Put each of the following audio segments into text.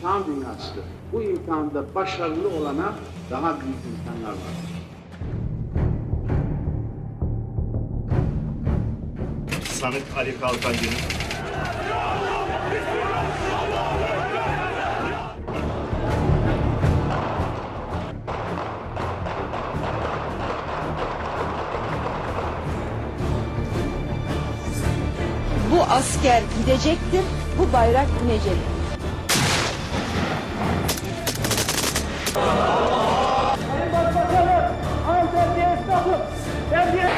İmtihan dünyasıdır. Bu imtihanda başarılı olana daha büyük imkanlar var. Sanık Ali Kalkancı'nın Bu asker gidecektir, bu bayrak inecek.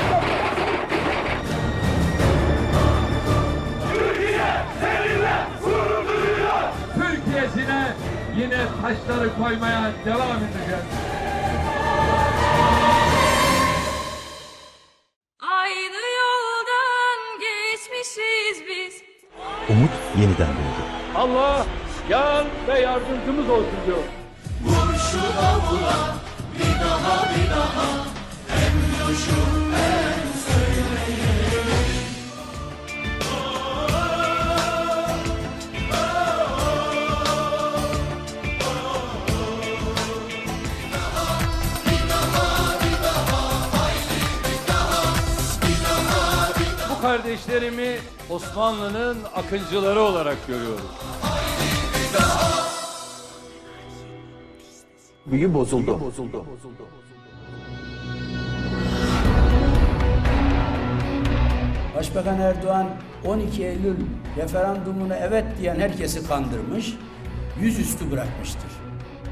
Türkiye'sine yine taşları koymaya devam edeceğiz. Aynı yoldan geçmişiz biz. Umut yeniden doğdu. Allah yan ve yardımcımız olsun diyor. Bu kardeşlerimi Osmanlı'nın akıncıları olarak görüyorum. Büyü bozuldu. bozuldu. Başbakan Erdoğan 12 Eylül referandumuna evet diyen herkesi kandırmış, yüzüstü bırakmıştır.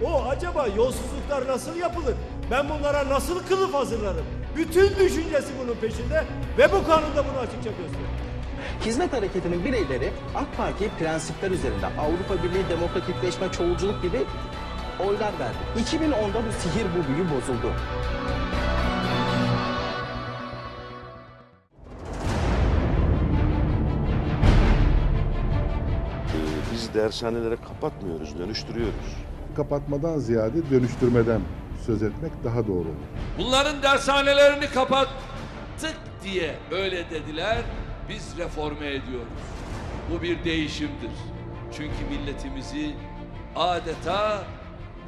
O acaba yolsuzluklar nasıl yapılır? Ben bunlara nasıl kılıf hazırlarım? Bütün düşüncesi bunun peşinde ve bu kanunda bunu açıkça gösteriyor. Hizmet hareketinin bireyleri AK Parti prensipler üzerinde Avrupa Birliği demokratikleşme, çoğulculuk gibi oylar verdi. 2010'da bu sihir, bu büyü bozuldu. Biz dershanelere kapatmıyoruz, dönüştürüyoruz. kapatmadan ziyade dönüştürmeden söz etmek daha doğru olur. Bunların dershanelerini kapattık diye öyle dediler. Biz reforme ediyoruz. Bu bir değişimdir. Çünkü milletimizi adeta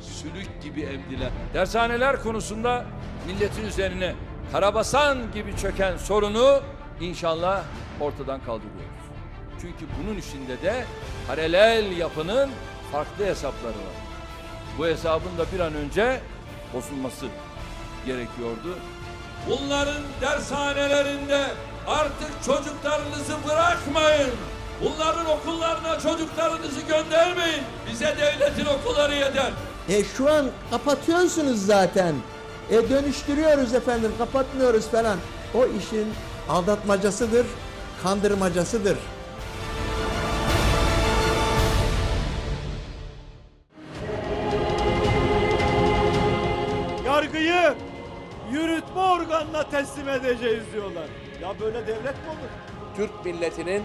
sülük gibi emdiler. Dershaneler konusunda milletin üzerine karabasan gibi çöken sorunu inşallah ortadan kaldırıyoruz. Çünkü bunun içinde de paralel yapının farklı hesapları var. Bu hesabın da bir an önce bozulması gerekiyordu. Bunların dershanelerinde artık çocuklarınızı bırakmayın. Bunların okullarına çocuklarınızı göndermeyin. Bize devletin okulları yeter. E şu an kapatıyorsunuz zaten. E dönüştürüyoruz efendim, kapatmıyoruz falan. O işin aldatmacasıdır, kandırmacasıdır. Yargıyı yürütme organına teslim edeceğiz diyorlar. Ya böyle devlet mi olur? Türk milletinin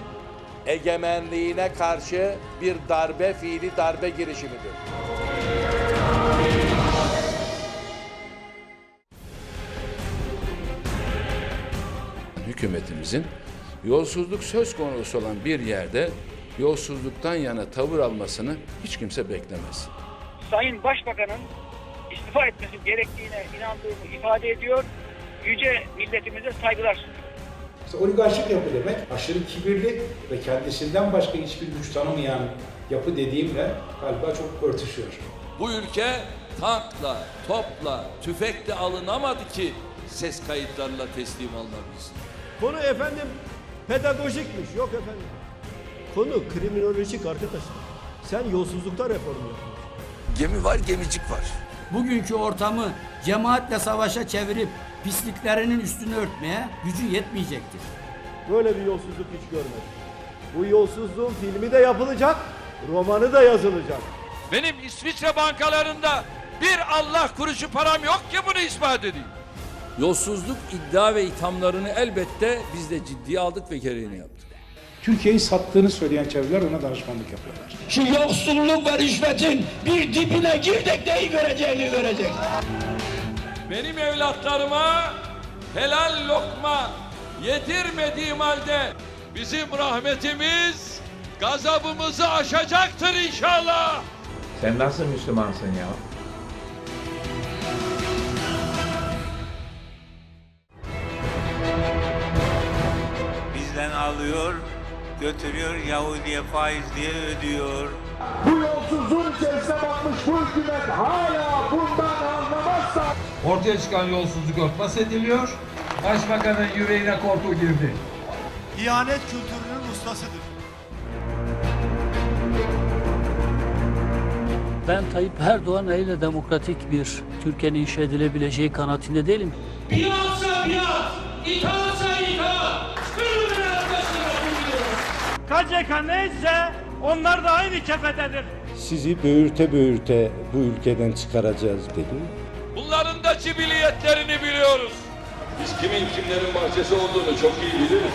egemenliğine karşı bir darbe fiili darbe girişimidir. Hükümetimizin yolsuzluk söz konusu olan bir yerde yolsuzluktan yana tavır almasını hiç kimse beklemez. Sayın Başbakan'ın istifa etmesi gerektiğine inandığımı ifade ediyor. Yüce milletimize saygılar sunuyorum. İşte oligarşik yapı demek aşırı kibirli ve kendisinden başka hiçbir güç tanımayan yapı dediğimle galiba çok örtüşüyor. Bu ülke tankla, topla, tüfekle alınamadı ki ses kayıtlarıyla teslim alınabilsin. Konu efendim pedagojikmiş. Yok efendim. Konu kriminolojik arkadaşlar. Sen yolsuzlukta reform yapıyorsun. Gemi var, gemicik var. Bugünkü ortamı cemaatle savaşa çevirip pisliklerinin üstünü örtmeye gücü yetmeyecektir. Böyle bir yolsuzluk hiç görmedim. Bu yolsuzluğun filmi de yapılacak, romanı da yazılacak. Benim İsviçre bankalarında bir Allah kuruşu param yok ki bunu ispat edeyim. Yolsuzluk iddia ve ithamlarını elbette biz de ciddiye aldık ve gereğini yaptık. Türkiye'yi sattığını söyleyen çevreler ona danışmanlık yapıyorlar. Şu yoksulluk ve rüşvetin bir dibine girdik neyi göreceğini görecek. Benim evlatlarıma helal lokma yedirmediğim halde bizim rahmetimiz gazabımızı aşacaktır inşallah. Sen nasıl Müslümansın ya? Alıyor, götürüyor Yahudi'ye faizliye ödüyor. Bu yolsuzluğun içerisine bakmış bu hükümet hala bundan anlamazsa Ortaya çıkan yolsuzluk örtbas ediliyor. Başbakanın yüreğine korku girdi. ihanet kültürünün ustasıdır. Ben Tayyip Erdoğan ile demokratik bir Türkiye'nin inşa edilebileceği kanaatinde değilim. Biatsa biat, itaatsa itaat. KCK neyse onlar da aynı kefetedir. Sizi böğürte böğürte bu ülkeden çıkaracağız dedi. Bunların da cibiliyetlerini biliyoruz. Biz kimin kimlerin bahçesi olduğunu çok iyi biliriz.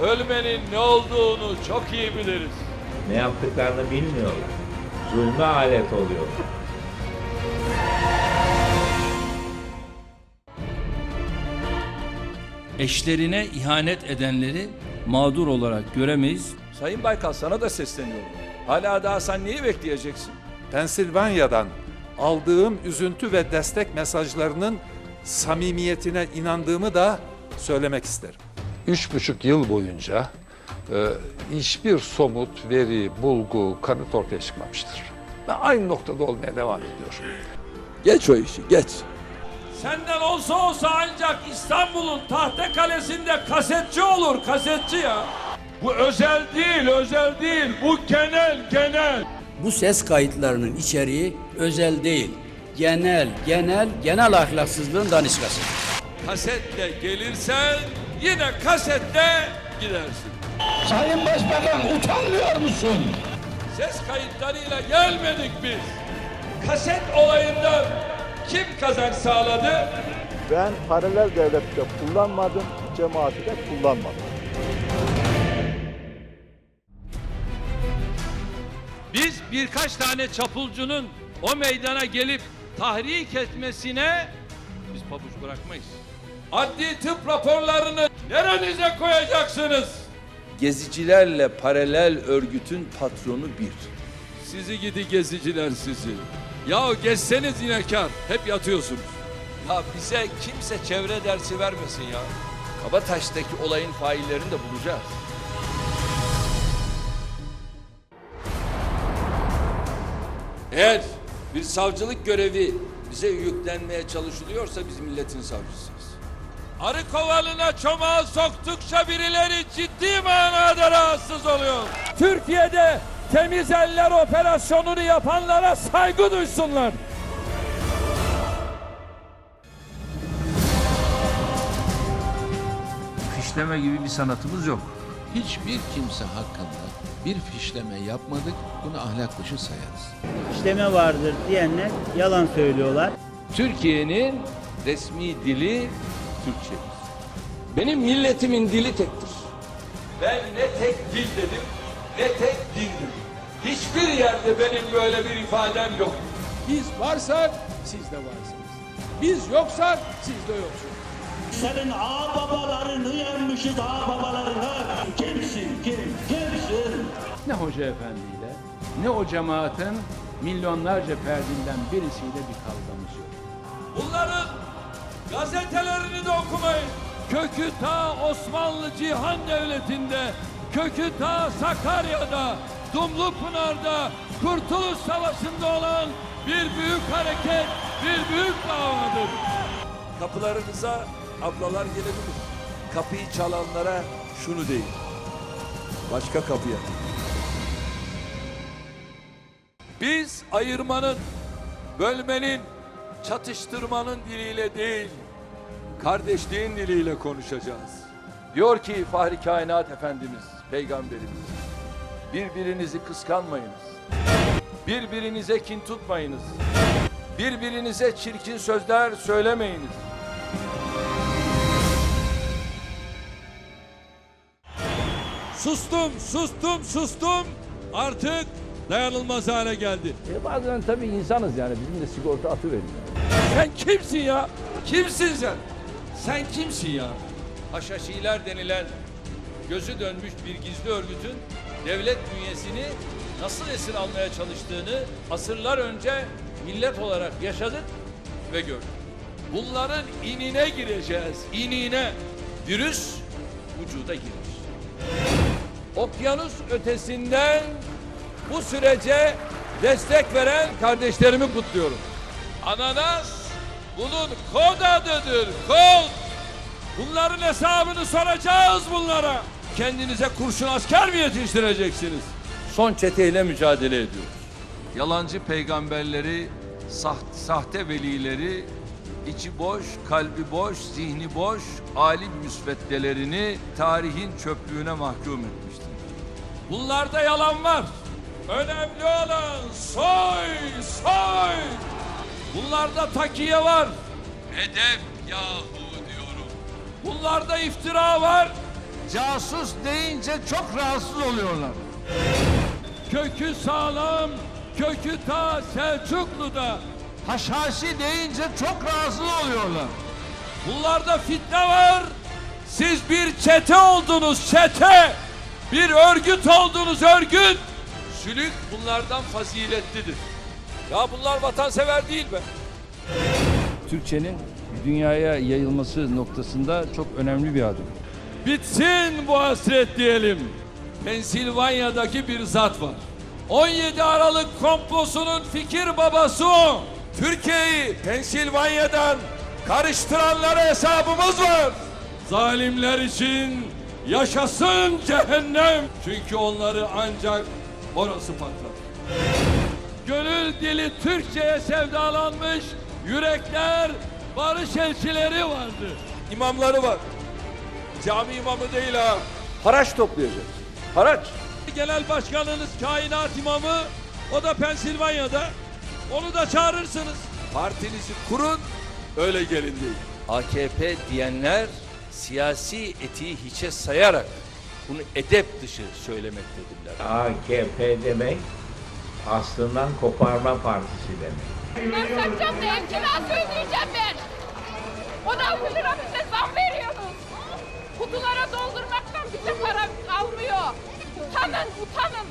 Ölmenin ne olduğunu çok iyi biliriz. Ne yaptıklarını bilmiyorlar. Zulme alet oluyor. Eşlerine ihanet edenleri mağdur olarak göremeyiz. Sayın Baykal sana da sesleniyorum. Hala daha sen neyi bekleyeceksin? Pensilvanya'dan aldığım üzüntü ve destek mesajlarının samimiyetine inandığımı da söylemek isterim. Üç buçuk yıl boyunca e, hiçbir somut veri, bulgu, kanıt ortaya çıkmamıştır. Ve aynı noktada olmaya devam ediyor. Geç o işi geç. Senden olsa olsa ancak İstanbul'un tahta kalesinde kasetçi olur kasetçi ya. Bu özel değil özel değil bu genel genel. Bu ses kayıtlarının içeriği özel değil. Genel, genel, genel ahlaksızlığın daniskası. Kasetle gelirsen yine kasetle gidersin. Sayın Başbakan utanmıyor musun? Ses kayıtlarıyla gelmedik biz. Kaset olayından kim kazanç sağladı? Ben paralel devlette kullanmadım, cemaati de kullanmadım. Biz birkaç tane çapulcunun o meydana gelip tahrik etmesine biz pabuç bırakmayız. Adli tıp raporlarını nerenize koyacaksınız? Gezicilerle paralel örgütün patronu bir. Sizi gidi geziciler sizi. Ya gezseniz yine kar. Hep yatıyorsunuz. Ya bize kimse çevre dersi vermesin ya. Kabataş'taki olayın faillerini de bulacağız. Eğer bir savcılık görevi bize yüklenmeye çalışılıyorsa biz milletin savcısıyız. Arı kovalına çomağı soktukça birileri ciddi manada rahatsız oluyor. Türkiye'de temiz eller operasyonunu yapanlara saygı duysunlar. Fişleme gibi bir sanatımız yok. Hiçbir kimse hakkında bir fişleme yapmadık, bunu ahlak dışı sayarız. İşleme vardır diyenler yalan söylüyorlar. Türkiye'nin resmi dili Türkçedir. Benim milletimin dili tektir. Ben ne tek dil dedim, ne tek din dedim. Hiçbir yerde benim böyle bir ifadem yok. Biz varsak siz de varsınız. Biz yoksak siz de yoksunuz. Senin ağababalarını yenmişiz ağababalarını. Kimsin kim? Kimsin? Ne hoca efendiyle, ne o cemaatin milyonlarca ferdinden birisiyle bir kavgamız yok. Bunların gazetelerini de okumayın. Kökü ta Osmanlı Cihan Devleti'nde, kökü ta Sakarya'da, Dumlupınar'da, Kurtuluş Savaşı'nda olan bir büyük hareket, bir büyük davadır. Kapılarınıza ablalar gelebilir. Kapıyı çalanlara şunu deyin. Başka kapıya. Biz ayırmanın, bölmenin, çatıştırmanın diliyle değil, kardeşliğin diliyle konuşacağız. Diyor ki Fahri Kainat Efendimiz, Peygamberimiz, birbirinizi kıskanmayınız. Birbirinize kin tutmayınız. Birbirinize çirkin sözler söylemeyiniz. Sustum, sustum, sustum. Artık dayanılmaz hale geldi. E bazen tabii insanız yani, bizim de sigorta atı veriyor. Sen kimsin ya? Kimsin sen? Sen kimsin ya? Haşhaşiler denilen gözü dönmüş bir gizli örgütün devlet bünyesini nasıl esir almaya çalıştığını asırlar önce millet olarak yaşadık ve gördük. Bunların inine gireceğiz, inine. Virüs vücuda girmiş. Okyanus ötesinden bu sürece destek veren kardeşlerimi kutluyorum. Ananas bunun kod adıdır, kod. Bunların hesabını soracağız bunlara. Kendinize kurşun asker mi yetiştireceksiniz? Son çeteyle mücadele ediyoruz. Yalancı peygamberleri, saht- sahte velileri, içi boş, kalbi boş, zihni boş, alim müsveddelerini tarihin çöplüğüne mahkum etmiştir. Bunlarda yalan var. Önemli olan soy, soy. Bunlarda takiye var. Edep yahu diyorum. Bunlarda iftira var. Casus deyince çok rahatsız oluyorlar. Kökü sağlam, kökü ta Selçuklu'da. Haşhaşi deyince çok rahatsız oluyorlar. Bunlarda fitne var. Siz bir çete oldunuz, çete. Bir örgüt oldunuz, örgüt. Sülük bunlardan faziletlidir. Ya bunlar vatansever değil be. Türkçenin dünyaya yayılması noktasında çok önemli bir adım. Bitsin bu hasret diyelim. Pensilvanya'daki bir zat var. 17 Aralık komplosunun fikir babası o. Türkiye'yi Pensilvanya'dan karıştıranlara hesabımız var. Zalimler için yaşasın cehennem. Çünkü onları ancak orası patlar. Gönül dili Türkçe'ye sevdalanmış yürekler, barış elçileri vardı. İmamları var. Cami imamı değil ha. Haraç toplayacak. Haraç. Genel başkanınız kainat imamı. O da Pensilvanya'da. Onu da çağırırsınız. Partinizi kurun. Öyle gelin değil. AKP diyenler siyasi etiği hiçe sayarak bunu edep dışı söylemektedirler. AKP demek aslından koparma partisi demek. Ben satacağım diye kira söyleyeceğim ben. 16 lira bize Utanın, utanın.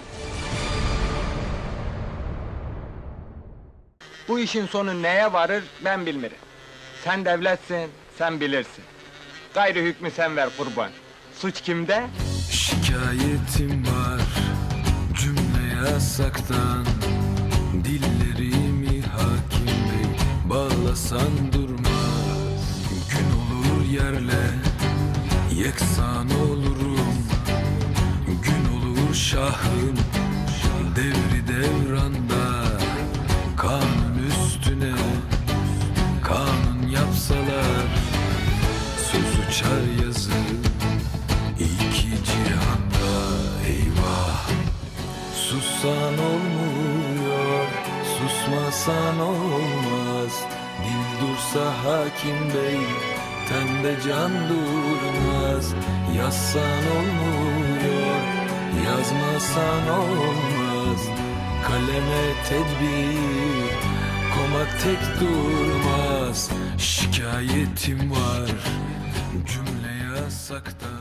Bu işin sonu neye varır ben bilmirim. Sen devletsin, sen bilirsin. Gayrı hükmü sen ver kurban. Suç kimde? Şikayetim var cümle yasaktan Dillerimi hakim bey bağlasan durmaz Gün olur yerle yeksan şahın devri devranda Kanun üstüne kanun yapsalar. Söz uçar yazı iki cihanda. Eyvah Sussan olmuyor, susmasan olmaz. Dil dursa hakim bey, tende can durmaz. Yazsan olmuyor, yazmasan olmaz. Kaleme tedbir, komak tek durmaz. Şikayetim var, cümle yasakta